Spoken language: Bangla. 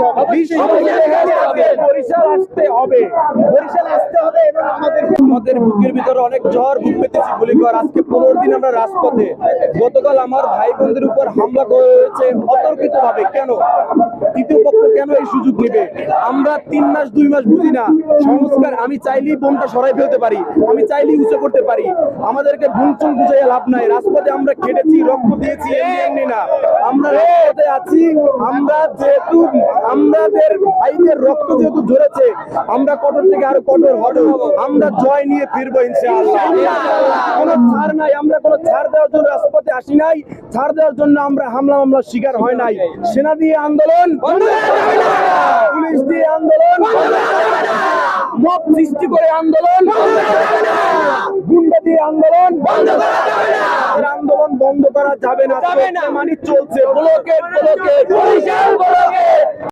বরিশাল আসতে হবে, বরিশাল আসতে হবে এবং আমাদের আমাদের বুকের ভিতরে অনেক জ্বর বুক পেতেছি গুলি কর আজকে পনেরো দিন আমরা রাজপথে। গতকাল আমার ভাই বোনদের উপর হামলা করেছে অতর্কিত ভাবে কেন? তৃতীয় পক্ষ কেন এই সুযোগ নেবে আমরা তিন মাস, দুই মাস বুঝি না। সংস্কার, আমি চাইলেই সরাই ফেলতে পারি। আমি চাইলেই উঁচু করতে পারি। আমাদেরকে ভুলচুন বুঝাইয়া লাভ নাই। রাজপথে আমরা খেটেছি, রক্ত দিয়েছি না। আমরা আছি, আমরা যেহেতু আমাদের ভাইদের রক্ত যেহেতু ঝরেছে আমরা কঠোর থেকে আরও কঠোর হব। আমরা জয় নিয়ে ফিরবো ইনশাআল্লাহ। কোনো ছাড় নাই আমরা কোনো ছাড় দেওয়ার জন্য রাজপথে আসি নাই। ছাড় দেওয়ার জন্য আমরা হামলা মামলার শিকার হয় নাই। সেনা দিয়ে আন্দোলন পুলিশ দিয়ে আন্দোলন মব সৃষ্টি করে আন্দোলন গুন্ডা দিয়ে আন্দোলন। আন্দোলন বন্ধ করা যাবে না। মানে চলছে।